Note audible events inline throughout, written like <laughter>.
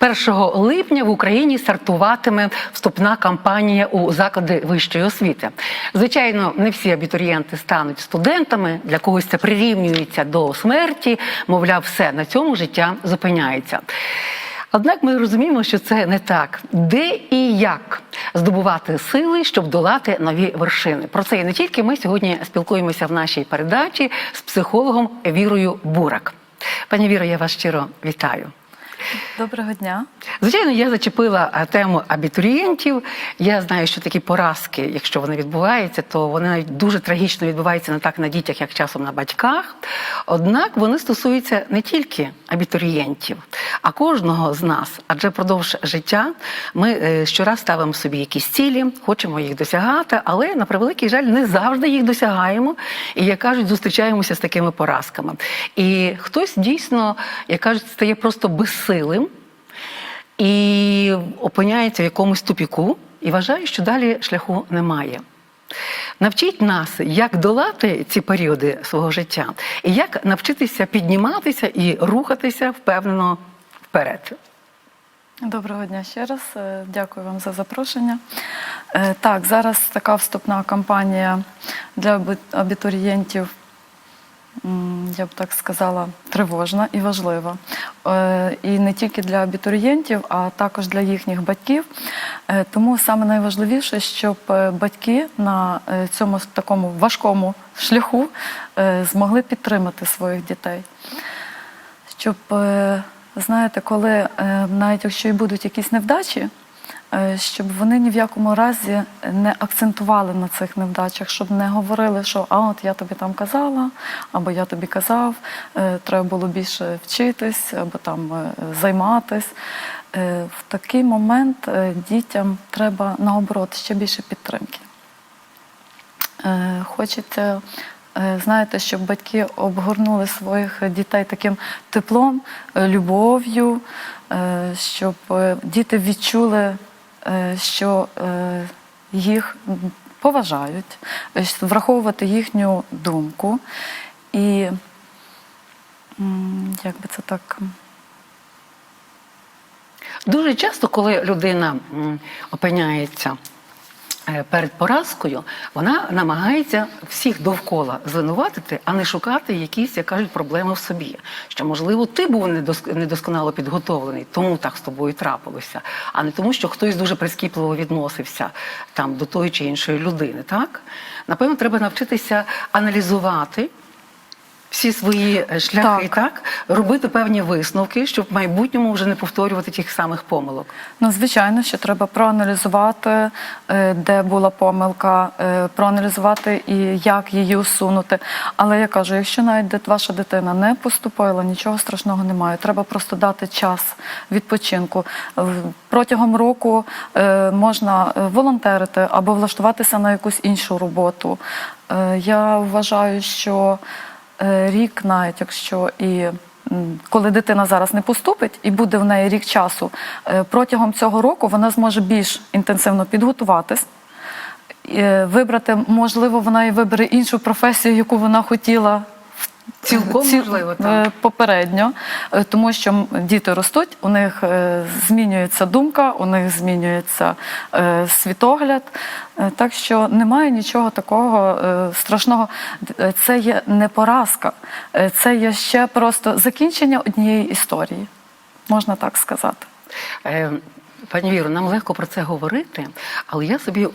1 липня в Україні стартуватиме вступна кампанія у заклади вищої освіти. Звичайно, не всі абітурієнти стануть студентами. Для когось це прирівнюється до смерті. Мовляв, все на цьому життя зупиняється. Однак ми розуміємо, що це не так. Де і як здобувати сили, щоб долати нові вершини? Про це і не тільки ми сьогодні спілкуємося в нашій передачі з психологом Вірою Бурак. Пані Віро, я вас щиро вітаю. Доброго дня. Звичайно, я зачепила е, тему абітурієнтів. Я знаю, що такі поразки, якщо вони відбуваються, то вони навіть дуже трагічно відбуваються не так на дітях, як часом на батьках. Однак вони стосуються не тільки абітурієнтів, а кожного з нас. Адже впродовж життя ми е, щораз ставимо собі якісь цілі, хочемо їх досягати, але на превеликий жаль, не завжди їх досягаємо. І як кажуть, зустрічаємося з такими поразками. І хтось дійсно, як кажуть, стає просто безсилим і опиняється в якомусь тупіку і вважає, що далі шляху немає. Навчіть нас, як долати ці періоди свого життя, і як навчитися підніматися і рухатися впевнено вперед. Доброго дня ще раз. Е, Дякую вам за запрошення. Е, Так, зараз така вступна кампанія для абітурієнтів, я б так сказала, тривожна і важлива. Е, І не тільки для абітурієнтів, а також для їхніх батьків. Е, Тому саме найважливіше, щоб е, батьки на цьому такому важкому шляху змогли підтримати своїх дітей. щоб, знаєте, коли навіть якщо і будуть якісь невдачі, щоб вони ні в якому разі не акцентували на цих невдачах, щоб не говорили, що а от я тобі там казала, або я тобі казав, е, треба було більше вчитись, або там е, займатись. Е, В такий момент е, дітям треба наоборот ще більше підтримки. Е, Хочеться, е, знаєте, щоб батьки обгорнули своїх дітей таким теплом, е, любов'ю, е, щоб е, діти відчули, е, що е, їх поважають, е, враховувати їхню думку. І як би це так. Дуже часто, коли людина опиняється е, перед поразкою, вона намагається всіх довкола звинуватити, а не шукати якісь, як кажуть, проблеми в собі. Що, можливо, ти був недос- недосконало підготовлений, тому так з тобою трапилося, а не тому, що хтось дуже прискіпливо відносився там до тої чи іншої людини. Так? Напевно, треба навчитися аналізувати всі свої е, шляхи, так. Так. робити певні висновки, щоб в майбутньому вже не повторювати тих самих помилок. Ну, звичайно, що треба проаналізувати, е, де була помилка, е, проаналізувати і як її усунути. Але я кажу, якщо навіть ваша дитина не поступила, нічого страшного немає. Треба просто дати час відпочинку. Протягом року можна волонтерити або влаштуватися на якусь іншу роботу. Я вважаю, що рік, навіть якщо і коли дитина зараз не поступить і буде в неї рік часу, е, протягом цього року вона зможе більш інтенсивно підготуватись. е, Вибрати, можливо, вона і вибере іншу професію, яку вона хотіла Цілком ці- можливо, так. е, попередньо, е, тому що діти ростуть, у них е, змінюється думка, у них змінюється світогляд. Так що немає нічого такого страшного. Це є не поразка, це є ще просто закінчення однієї історії, можна так сказати. Пані Віро, нам легко про це говорити, але я собі е,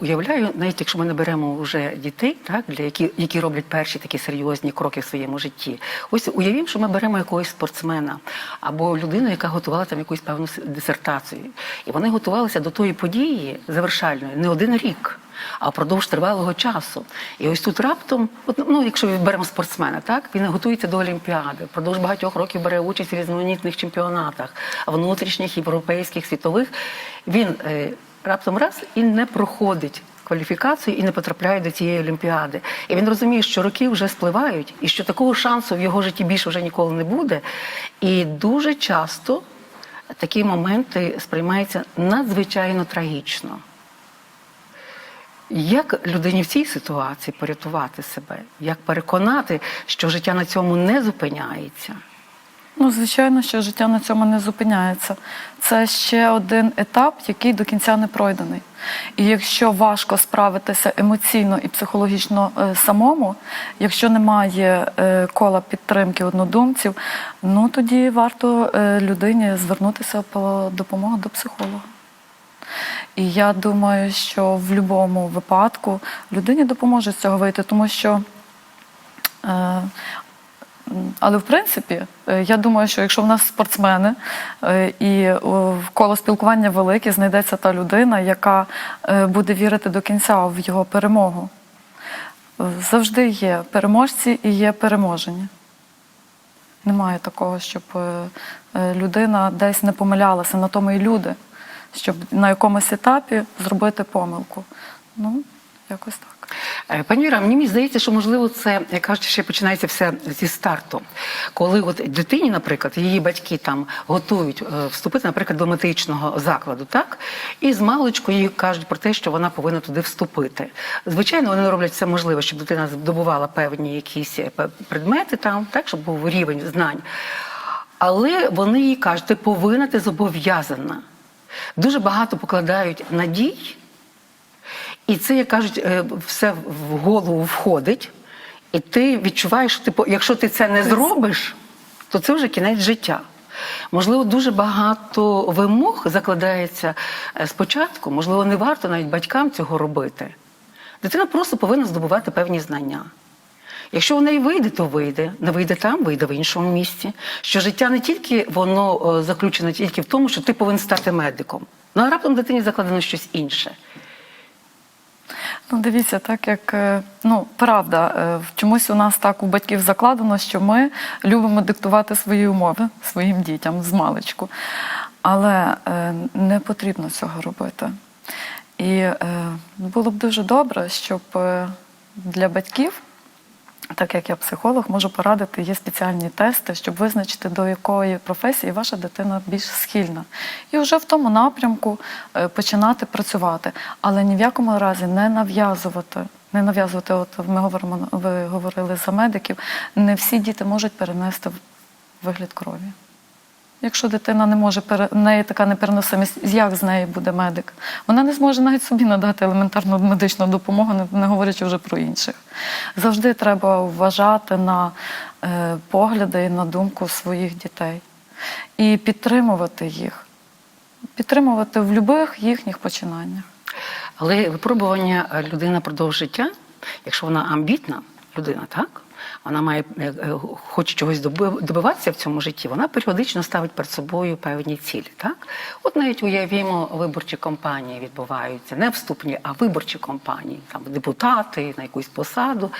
уявляю, навіть якщо ми не беремо вже дітей, так для які, які роблять перші такі серйозні кроки в своєму житті. Ось уявімо, що ми беремо якогось спортсмена або людину, яка готувала там якусь певну дисертацію, і вони готувалися до тої події завершальної не один рік. А впродовж тривалого часу. І ось тут раптом, от, ну якщо беремо спортсмена, так він готується до Олімпіади, впродовж багатьох років бере участь в різноманітних чемпіонатах, внутрішніх, європейських, світових. Він е, раптом раз і не проходить кваліфікацію і не потрапляє до цієї олімпіади. І він розуміє, що роки вже спливають, і що такого шансу в його житті більше вже ніколи не буде. І дуже часто такі моменти сприймаються надзвичайно трагічно. Як людині в цій ситуації порятувати себе? Як переконати, що життя на цьому не зупиняється? Ну, звичайно, що життя на цьому не зупиняється. Це ще один етап, який до кінця не пройдений. І якщо важко справитися емоційно і психологічно е, самому, якщо немає е, кола підтримки однодумців, ну тоді варто е, людині звернутися по допомогу до психолога. І я думаю, що в будь-якому випадку людині допоможе з цього вийти, тому що. Е, Але в принципі, е, я думаю, що якщо в нас спортсмени е, і в коло спілкування велике, знайдеться та людина, яка е, буде вірити до кінця в його перемогу. Е, Завжди є переможці і є переможені. Немає такого, щоб е, е, людина десь не помилялася, на тому і люди, щоб на якомусь етапі зробити помилку. Ну, якось так. Е, Пані Віра, мені здається, що можливо це, як кажуть, ще починається все зі старту. Коли от дитині, наприклад, її батьки там готують е, вступити, наприклад, до медичного закладу, так? І з маличку їй кажуть про те, що вона повинна туди вступити. Звичайно, вони роблять все можливе, щоб дитина здобувала певні якісь е, предмети там, так, щоб був рівень знань. Але вони їй кажуть, ти повинна, ти зобов'язана. Дуже багато покладають надій. І це, як кажуть, е, все в голову входить, і ти відчуваєш, що типу, якщо ти це не зробиш, то це вже кінець життя. Можливо, дуже багато вимог закладається е, спочатку, можливо, не варто навіть батькам цього робити. Дитина просто повинна здобувати певні знання. Якщо в неї вийде, то вийде. Не вийде там, вийде в іншому місці. Що життя не тільки воно е, заключено тільки в тому, що ти повинен стати медиком. Ну а раптом дитині закладено щось інше. Ну, дивіться, так як е, ну правда, е, в чомусь у нас так у батьків закладено, що ми любимо диктувати свої умови своїм дітям з маличку. Але е, не потрібно цього робити. І е, було б дуже добре, щоб е, для батьків, так як я психолог, можу порадити, є спеціальні тести, щоб визначити, до якої професії ваша дитина більш схильна. І вже в тому напрямку е, починати працювати. Але ні в якому разі не нав'язувати. Не нав'язувати, от ми говоримо, ви говорили за медиків, не всі діти можуть перенести вигляд крові. Якщо дитина не може в неї така непереносимість, як з нею буде медик? Вона не зможе навіть собі надати елементарну медичну допомогу, не, не говорячи вже про інших. Завжди треба вважати на е, погляди і на думку своїх дітей і підтримувати їх, підтримувати в будь-яких їхніх починаннях. Але випробування е, людина продовж життя, якщо вона амбітна людина, так? Вона має е, е, хоче чогось доби- добиватися в цьому житті, вона періодично ставить перед собою певні цілі. Так? От навіть уявімо, виборчі кампанії відбуваються, не вступні, а виборчі кампанії, там депутати на якусь посаду.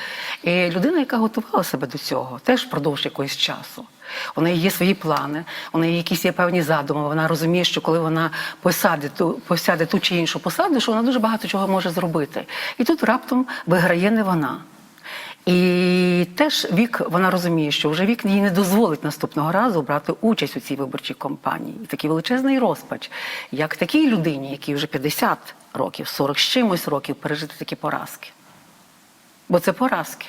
І людина, яка готувала себе до цього, теж впродовж якогось часу. У неї є свої плани, у неї якісь є певні задуми. Вона розуміє, що коли вона посяде ту, посяде ту чи іншу посаду, що вона дуже багато чого може зробити. І тут раптом виграє не вона. І теж вік вона розуміє, що вже вік їй не дозволить наступного разу брати участь у цій виборчій кампанії. І такий величезний розпач, як такій людині, якій вже 50 років, 40 з чимось років, пережити такі поразки. Бо це поразки.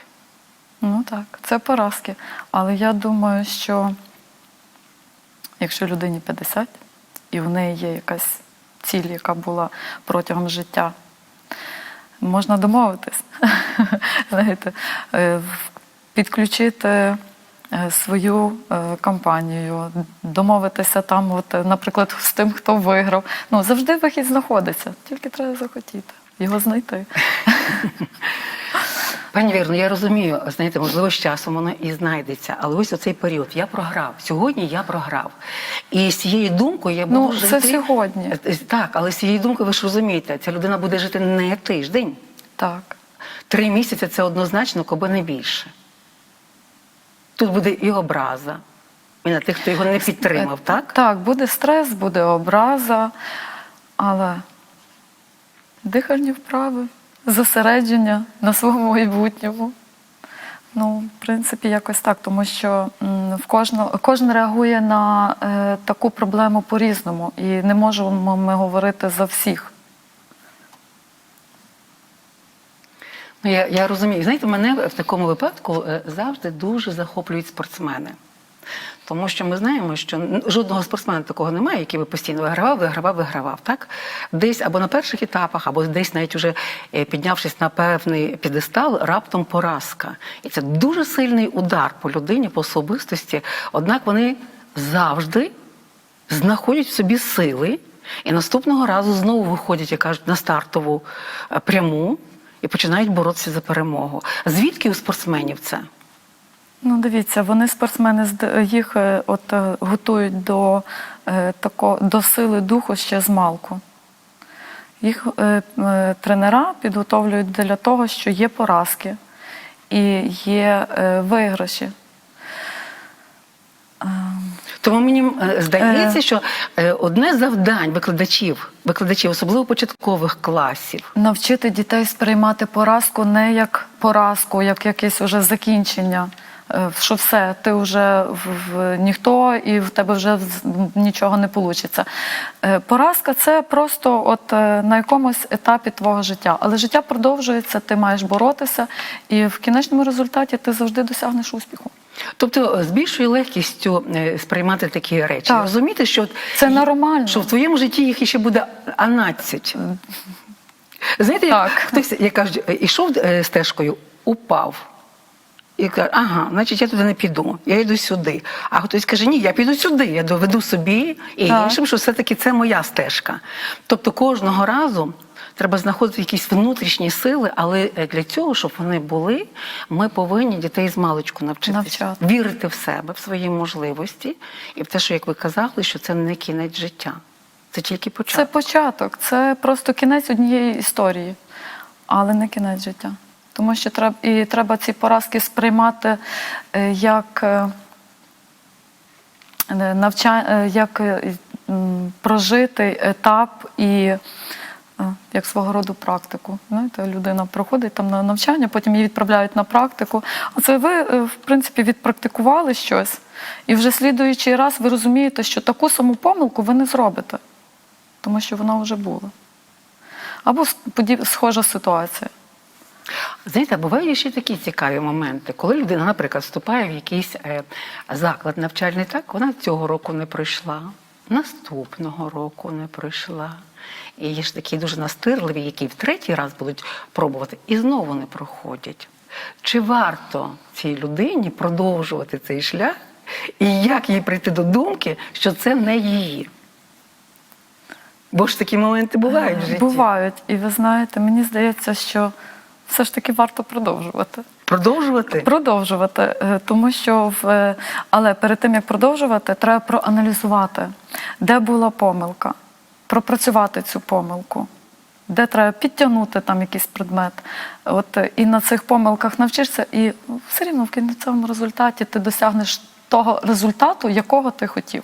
Ну так, це поразки. Але я думаю, що якщо людині 50 і в неї є якась ціль, яка була протягом життя, можна домовитись, <laughs> е, підключити е, свою компанію, кампанію, домовитися там, от, е, наприклад, з тим, хто виграв. Ну, завжди вихід знаходиться, тільки треба захотіти його знайти. <laughs> Пані Вірно, я розумію, знаєте, можливо, з часом воно і знайдеться, але ось оцей період я програв. Сьогодні я програв. І з цією думкою я буду Ну, жити. це сьогодні. Е, Так, але з цією думкою ви ж розумієте, ця людина буде жити не тиждень. Так. Три місяці це однозначно, коби не більше. Тут буде і образа, і на тих, хто його не підтримав, так? Так, буде стрес, буде образа, але дихальні вправи, зосередження на своєму майбутньому. Ну, в принципі, якось так, тому що в кожного, кожен реагує на е, таку проблему по-різному, і не можемо ми говорити за всіх. Ну, я, я розумію. Знаєте, мене в такому випадку е, завжди дуже захоплюють спортсмени. Тому що ми знаємо, що жодного спортсмена такого немає, який би постійно вигравав, вигравав, вигравав. Так? Десь або на перших етапах, або десь навіть уже е, піднявшись на певний підестал, раптом поразка. І це дуже сильний удар по людині, по особистості. Однак вони завжди знаходять в собі сили і наступного разу знову виходять, як кажуть, на стартову е, пряму і починають боротися за перемогу. Звідки у спортсменів це? Ну, дивіться, вони спортсмени їх е, от е, готують до е, тако, до сили духу ще з малку. Їх тренера підготовлюють для того, що є поразки і є е, виграші. Тому мені здається, що одне з завдань викладачів, викладачів, особливо початкових класів, Навчити дітей сприймати поразку не як поразку, як якесь уже закінчення. Е, Що все, ти вже в, в ніхто і в тебе вже нічого не вийде. Поразка це просто от е, на якомусь етапі твого життя. Але життя продовжується, ти маєш боротися, і в кінечному результаті ти завжди досягнеш успіху. тобто е, з більшою легкістю сприймати такі речі, Так. розуміти, що Це нормально. що в твоєму житті їх іще буде анадцять. Знаєте, як Так. хтось, як кажуть, ішов стежкою, упав. І каже, ага, значить я туди не піду, я йду сюди. А хтось каже, ні, я піду сюди, я доведу собі і Так. іншим, що все-таки це моя стежка. Тобто кожного разу треба знаходити якісь внутрішні сили, але е, для цього, щоб вони були, ми повинні дітей з маличку навчитися. Навчати. Вірити в себе, в свої можливості, і в те, що, як ви казали, що це не кінець життя. Це тільки Це початок. початок, це просто кінець однієї історії, але не кінець життя. Тому що треба, і треба ці поразки сприймати е, як е, е, навча, е, як прожитий етап і як свого роду практику. Знаєте, людина проходить там на навчання, потім її відправляють на практику. А це ви, в принципі, відпрактикували щось, і вже слідуючий раз ви розумієте, що таку саму помилку ви не зробите тому що вона вже була. Або схожа ситуація. Знаєте, бувають ще такі цікаві моменти, коли людина, наприклад, вступає в якийсь е, заклад навчальний, так вона цього року не пройшла, наступного року не пройшла. І є ж такі дуже настирливі, які в третій раз будуть пробувати і знову не проходять. Чи варто цій людині продовжувати цей шлях, і як їй прийти до думки, що це не її? Бо ж такі моменти бувають в житті. Бувають. І ви знаєте, мені здається, що все ж таки варто продовжувати. Продовжувати? Продовжувати, е, тому що в е, але перед тим як продовжувати, треба проаналізувати, де була помилка, пропрацювати цю помилку, де треба підтягнути там якийсь предмет. От е, і на цих помилках навчишся, і все рівно в кінцевому результаті ти досягнеш того результату, якого ти хотів.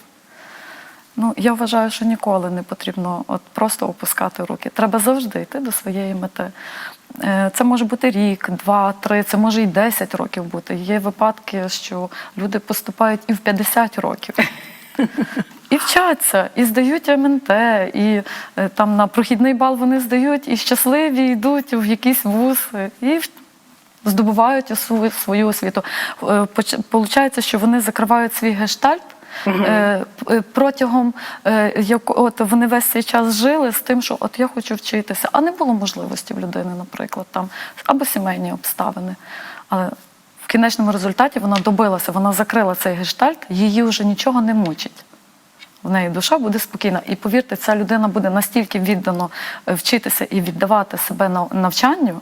Ну, я вважаю, що ніколи не потрібно от просто опускати руки. Треба завжди йти до своєї мети. Е, Це може бути рік, два, три, це може і 10 років бути. Є випадки, що люди поступають і в 50 років. І вчаться, і здають МНТ, і е, там на прохідний бал вони здають, і щасливі йдуть в якісь вузи, і здобувають свою освіту. Е, Получається, що вони закривають свій гештальт. Е, Протягом е, як от вони весь цей час жили з тим, що от я хочу вчитися, а не було можливості в людини, наприклад, там або сімейні обставини. Але в кінечному результаті вона добилася, вона закрила цей гештальт, її вже нічого не мучить. В неї душа буде спокійна. І повірте, ця людина буде настільки віддано е, вчитися і віддавати себе на навчанню,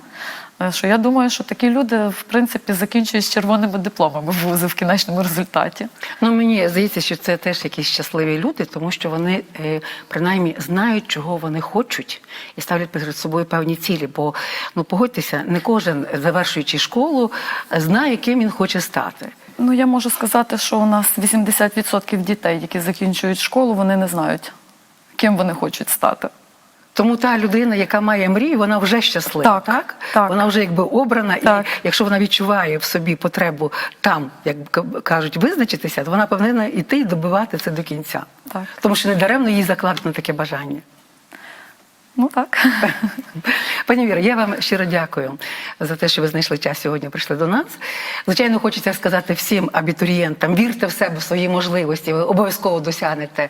е, що я думаю, що такі люди, в принципі, закінчують з червоними дипломами вузи в кінечному результаті. Ну мені здається, що це теж якісь щасливі люди, тому що вони е, принаймні знають, чого вони хочуть, і ставлять перед собою певні цілі. Бо ну погодьтеся, не кожен, завершуючи школу, знає, ким він хоче стати. Ну, я можу сказати, що у нас 80% дітей, які закінчують школу, вони не знають, ким вони хочуть стати. Тому та людина, яка має мрію, вона вже щаслива. Так, Так, так. вона вже якби обрана, Так. і якщо вона відчуває в собі потребу там, як кажуть, визначитися, то вона повинна йти і добивати це до кінця. Так. Тому що недаремно їй закладено таке бажання. Ну так. <laughs> Пані Віра, я вам щиро дякую за те, що ви знайшли час сьогодні, прийшли до нас. Звичайно, хочеться сказати всім абітурієнтам: вірте в себе, в свої можливості, ви обов'язково досягнете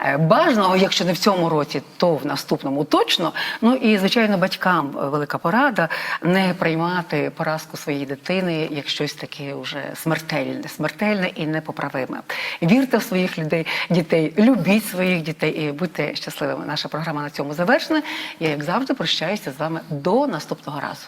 е, бажаного, якщо не в цьому році, то в наступному точно. Ну і звичайно, батькам велика порада не приймати поразку своєї дитини як щось таке вже смертельне, смертельне і непоправиме. Вірте в своїх людей, дітей, любіть своїх дітей і будьте щасливими. Наша програма на цьому завершена. Я, як завжди, прощаюся з вами до наступного разу.